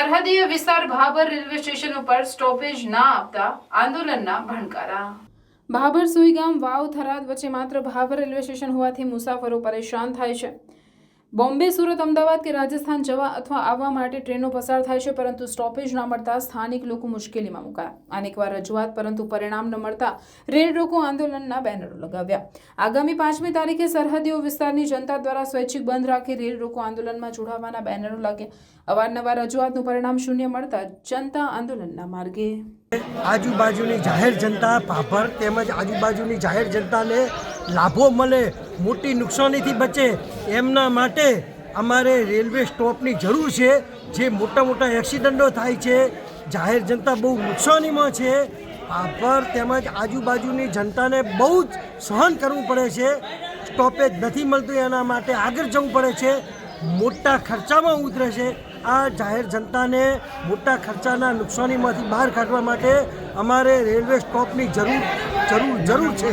સરહદીય વિસ્તાર Bhabhar railway station ઉપર stoppage ના આપતા આંદોલનના ભણકારા. ભાભર સુઈગામ વાવ થરાદ વચ્ચે માત્ર ભાભર રેલવે સ્ટેશન હોવાથી મુસાફરો પરેશાન થાય છે. બોમ્બે, સુરત, અમદાવાદ કે રાજસ્થાન જવા અથવા આવવા માટે ટ્રેનો પસાર થાય છે, પરંતુ સ્ટોપેજ ન મળતા સ્થાનિક લોકો મુશ્કેલીમાં મુકાયા. અનેકવાર રજૂઆત, પરંતુ પરિણામ ન મળતા રેલ રોકો આંદોલનના બેનરો લગાવ્યા. આગામી પાંચમી તારીખે સરહદીઓ વિસ્તારની જનતા દ્વારા સ્વૈચ્છિક બંધ રાખી રેલ રોકો આંદોલનમાં જોડાવાના બેનરો લાગ્યા. અવારનવાર રજૂઆતનું પરિણામ શૂન્ય મળતા જનતા આંદોલનના માર્ગે આજુબાજુની જાહેર જનતા, ભાભર તેમજ આજુબાજુની જાહેર જનતાને લાભો મળે મોટી નુકસાનીથી બચે એમના માટે અમારે રેલવે સ્ટોપની જરૂર છે. જે મોટા મોટા એક્સિડન્ટો થાય છે, જાહેર જનતા બહુ નુકસાનીમાં છે. પર તેમજ આજુબાજુની જનતાને બહુ જ સહન કરવું પડે છે. સ્ટોપેજ નથી મળતું એના માટે આગળ જવું પડે છે. મોટા ખર્ચામાં ઉતરે છે. આ જાહેર જનતાને મોટા ખર્ચાના નુકસાનીમાંથી બહાર કાઢવા માટે અમારે રેલવે સ્ટોપની જરૂર જરૂર જરૂર છે.